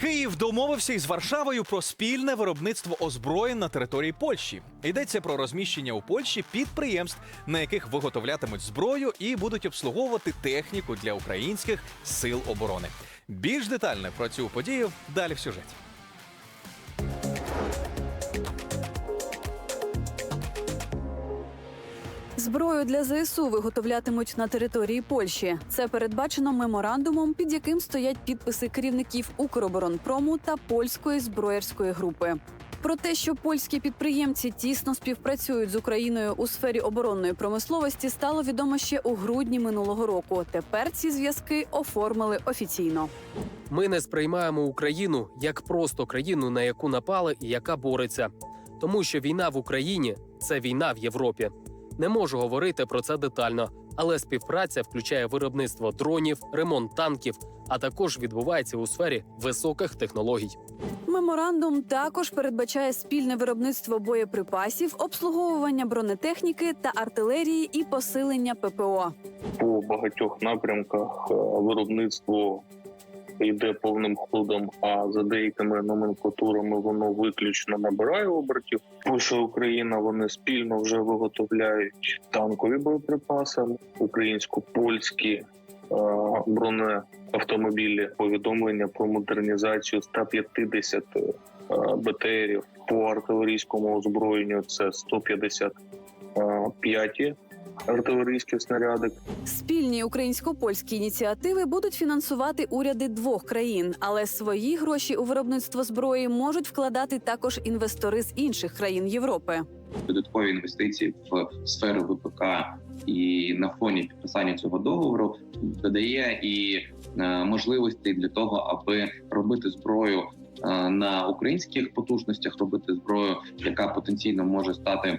Київ домовився із Варшавою про спільне виробництво озброєнь на території Польщі. Йдеться про розміщення у Польщі підприємств, на яких виготовлятимуть зброю і будуть обслуговувати техніку для українських сил оборони. Більш детально про цю подію далі в сюжеті. Зброю для ЗСУ виготовлятимуть на території Польщі. Це передбачено меморандумом, під яким стоять підписи керівників Укроборонпрому та польської зброярської групи. Про те, що польські підприємці тісно співпрацюють з Україною у сфері оборонної промисловості, стало відомо ще у грудні минулого року. Тепер ці зв'язки оформили офіційно. Ми не сприймаємо Україну як просто країну, на яку напали і яка бореться. Тому що війна в Україні це війна в Європі. Не можу говорити про це детально, але співпраця включає виробництво дронів, ремонт танків, а також відбувається у сфері високих технологій. Меморандум також передбачає спільне виробництво боєприпасів, обслуговування бронетехніки та артилерії і посилення ППО. по багатьох напрямках е, виробництво йде повним ходом, а за деякими номенклатурами воно виключно набирає обертів. Польща Україна вони спільно вже виготовляють танкові боєприпаси, українсько-польські е, бронеавтомобілі, повідомлення про модернізацію 150 е, БТРів по артилерійському озброєнню. Це 155 артилерійські снаряди, Спільні українсько-польські ініціативи будуть фінансувати уряди двох країн, але свої гроші у виробництво зброї можуть вкладати також інвестори з інших країн Європи. додаткові інвестиції в сферу ВПК і на фоні підписання цього договору додає і е, можливості для того, аби робити зброю е, на українських потужностях, робити зброю, яка потенційно може стати.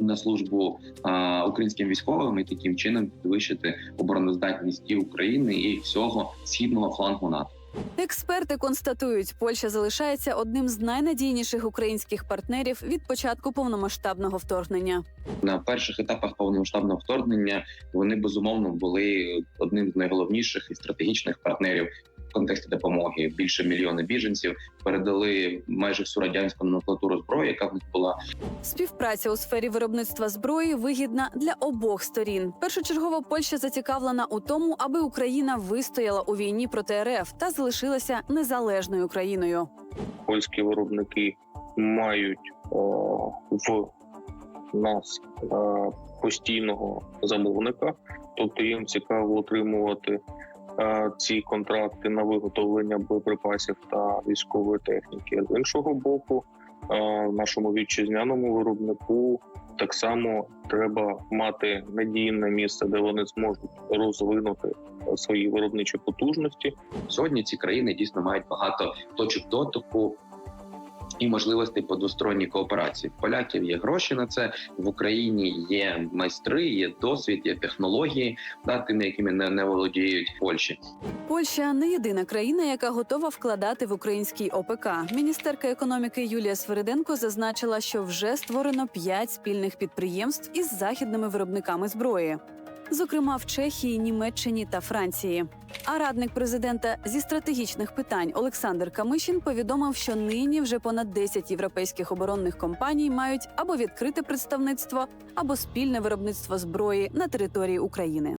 На службу е, українським військовим і таким чином підвищити обороноздатність і України і всього східного флангу НАТО. Експерти констатують, Польща залишається одним з найнадійніших українських партнерів від початку повномасштабного вторгнення. на перших етапах повномасштабного вторгнення вони безумовно були одним з найголовніших і стратегічних партнерів контексті допомоги. Більше мільйона біженців передали майже всю радянську номенклатуру зброї, яка в них була Співпраця у сфері виробництва зброї вигідна для обох сторін. Першочергово Польща зацікавлена у тому, аби Україна вистояла у війні проти РФ та залишилася незалежною країною. польські виробники мають о, в нас е, постійного замовника, тобто їм цікаво отримувати ці контракти на виготовлення боєприпасів та військової техніки. З іншого боку, е, нашому вітчизняному виробнику так само треба мати надійне місце, де вони зможуть розвинути е, свої виробничі потужності. сьогодні. Ці країни дійсно мають багато точок дотику. І можливостей по двосторонній кооперації. Поляків є гроші на це в Україні. Є майстри, є досвід, є технології, да, тими, якими не, не володіють Польщі. Польща не єдина країна, яка готова вкладати в український ОПК. Міністерка економіки Юлія Свириденко зазначила, що вже створено п'ять спільних підприємств із західними виробниками зброї. Зокрема, в Чехії, Німеччині та Франції. А радник президента зі стратегічних питань Олександр Камишін повідомив, що нині вже понад 10 європейських оборонних компаній мають або відкрите представництво, або спільне виробництво зброї на території України.